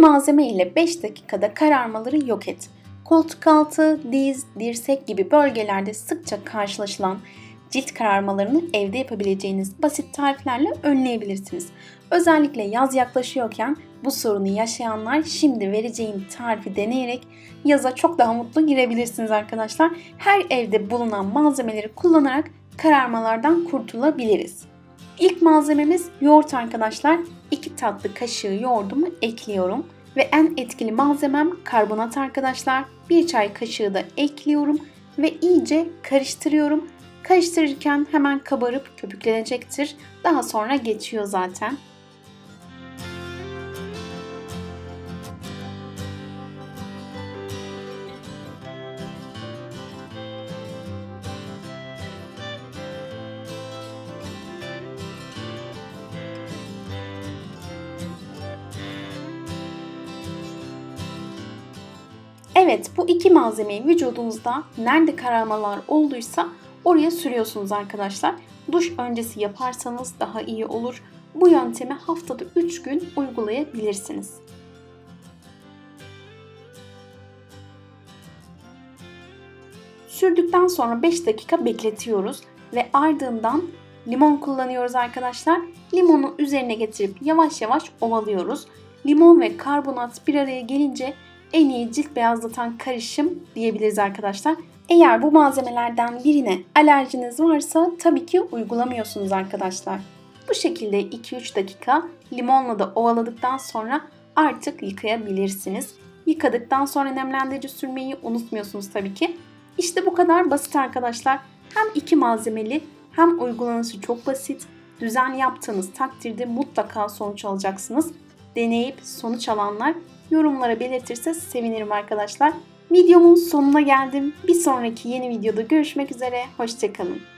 malzeme ile 5 dakikada kararmaları yok et. Koltuk altı, diz, dirsek gibi bölgelerde sıkça karşılaşılan cilt kararmalarını evde yapabileceğiniz basit tariflerle önleyebilirsiniz. Özellikle yaz yaklaşıyorken bu sorunu yaşayanlar şimdi vereceğim tarifi deneyerek yaza çok daha mutlu girebilirsiniz arkadaşlar. Her evde bulunan malzemeleri kullanarak kararmalardan kurtulabiliriz. İlk malzememiz yoğurt arkadaşlar. 2 tatlı kaşığı yoğurdumu ekliyorum. Ve en etkili malzemem karbonat arkadaşlar. 1 çay kaşığı da ekliyorum ve iyice karıştırıyorum. Karıştırırken hemen kabarıp köpüklenecektir. Daha sonra geçiyor zaten. Evet bu iki malzemeyi vücudunuzda nerede kararmalar olduysa oraya sürüyorsunuz arkadaşlar. Duş öncesi yaparsanız daha iyi olur. Bu yöntemi haftada 3 gün uygulayabilirsiniz. Sürdükten sonra 5 dakika bekletiyoruz ve ardından limon kullanıyoruz arkadaşlar. Limonu üzerine getirip yavaş yavaş ovalıyoruz. Limon ve karbonat bir araya gelince en iyi cilt beyazlatan karışım diyebiliriz arkadaşlar. Eğer bu malzemelerden birine alerjiniz varsa tabii ki uygulamıyorsunuz arkadaşlar. Bu şekilde 2-3 dakika limonla da ovaladıktan sonra artık yıkayabilirsiniz. Yıkadıktan sonra nemlendirici sürmeyi unutmuyorsunuz tabii ki. İşte bu kadar basit arkadaşlar. Hem iki malzemeli hem uygulanışı çok basit. Düzen yaptığınız takdirde mutlaka sonuç alacaksınız. Deneyip sonuç alanlar yorumlara belirtirse sevinirim arkadaşlar. Videomun sonuna geldim. Bir sonraki yeni videoda görüşmek üzere. Hoşçakalın.